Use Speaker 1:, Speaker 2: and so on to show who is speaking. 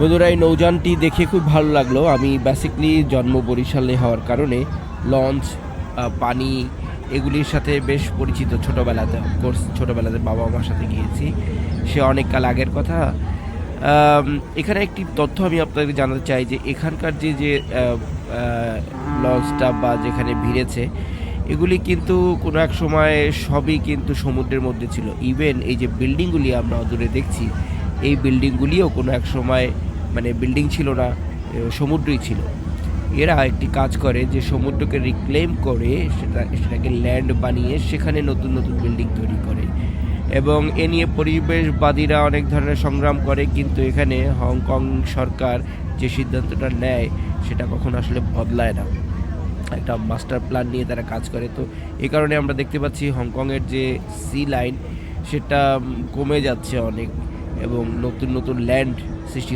Speaker 1: বন্ধুরা এই নৌযানটি দেখে খুব ভালো লাগল। আমি বেসিকলি জন্ম বরিশালে হওয়ার কারণে লঞ্চ পানি এগুলির সাথে বেশ পরিচিত ছোটোবেলাতে। কোর্স ছোটোবেলাতে বাবা মার সাথে গিয়েছি। সে অনেক কাল আগের কথা। এখানে একটি তথ্য আমি আপনাদের জানাতে চাই যে এখানকার যে যে লঞ্চটা বা যেখানে ভিড়েছে, এগুলি কিন্তু কোনো এক সময় সবই কিন্তু সমুদ্রের মধ্যে ছিল। ইভেন এই যে বিল্ডিংগুলি আমরা দূরে দেখছি এই বিল্ডিংগুলিও কোনো এক সময় মানে বিল্ডিং ছিল না এ, সমুদ্রই ছিল। এরা একটি কাজ করে যে সমুদ্রকে রিক্লেম করে সেটা সেটাকে ল্যান্ড বানিয়ে সেখানে নতুন নতুন বিল্ডিং তৈরি করে। এবং এ নিয়ে পরিবেশবাদীরা অনেক ধরনের সংগ্রাম করে কিন্তু এখানে হংকং সরকার যে সিদ্ধান্তটা নেয় সেটা কখনো আসলে বদলায় না। একটা মাস্টার প্ল্যান নিয়ে তারা কাজ করে। তো এই কারণে আমরা দেখতে পাচ্ছি হংকংয়ের যে সি লাইন সেটা কমে যাচ্ছে অনেক। এবং নতুন নতুন ল্যান্ড সৃষ্টি